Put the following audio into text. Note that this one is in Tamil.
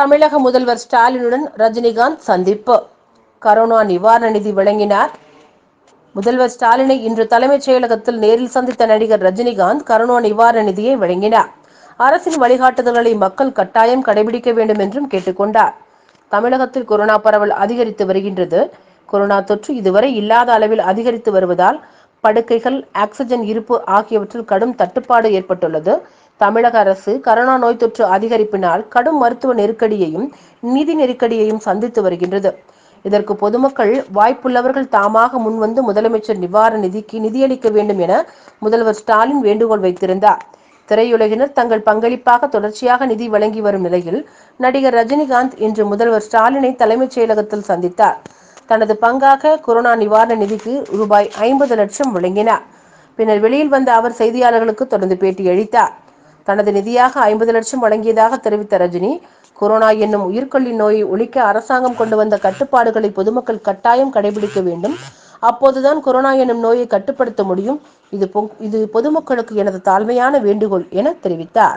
தமிழக முதல்வர் ஸ்டாலினுடன் ரஜினிகாந்த் சந்திப்பு. கரோனா நிவாரண நிதி வழங்கினார். முதல்வர் ஸ்டாலினை இன்று தலைமைச் செயலகத்தில் நேரில் சந்தித்த நடிகர் ரஜினிகாந்த் கரோனா நிவாரண நிதியை வழங்கினார். அரசின் வழிகாட்டுதல்களை மக்கள் கட்டாயம் கடைபிடிக்க வேண்டும் என்றும் கேட்டுக்கொண்டார். தமிழகத்தில் கொரோனா பரவல் அதிகரித்து வருகின்றது. கொரோனா தொற்று இதுவரை இல்லாத அளவில் அதிகரித்து வருவதால் படுக்கைகள் ஆக்சிஜன் இருப்பு ஆகியவற்றில் கடும் தட்டுப்பாடு ஏற்பட்டுள்ளது. தமிழக அரசு கரோனா நோய் தொற்று அதிகரிப்பினால் கடும் மருத்துவ நெருக்கடியையும் நிதி நெருக்கடியையும் சந்தித்து வருகின்றது. இதற்கு பொதுமக்கள் வாய்ப்புள்ளவர்கள் தாமாக முன்வந்து முதலமைச்சர் நிவாரண நிதிக்கு நிதியளிக்க வேண்டும் என முதல்வர் ஸ்டாலின் வேண்டுகோள் வைத்திருந்தார். திரையுலகினர் தங்கள் பங்களிப்பாக தொடர்ச்சியாக நிதி வழங்கி வரும் நிலையில் நடிகர் ரஜினிகாந்த் இன்று முதல்வர் ஸ்டாலினை தலைமைச் செயலகத்தில் சந்தித்தார். தனது பங்காக கொரோனா நிவாரண நிதிக்கு ரூபாய் ஐம்பது லட்சம் வழங்கினார். பின்னர் வெளியில் வந்த அவர் செய்தியாளர்களுக்கு தொடர்ந்து பேட்டியளித்தார் தனது நிதியாக ஐம்பது லட்சம் வழங்கியதாக தெரிவித்த ரஜினி கொரோனா என்னும் உயிர்கொல்லி நோயை ஒழிக்க அரசாங்கம் கொண்டு வந்த கட்டுப்பாடுகளை பொதுமக்கள் கட்டாயம் கடைபிடிக்க வேண்டும். அப்போதுதான் கொரோனா என்னும் நோயை கட்டுப்படுத்த முடியும். இது பொ- இது பொதுமக்களுக்கு எனது தாழ்மையான வேண்டுகோள் என தெரிவித்தார்.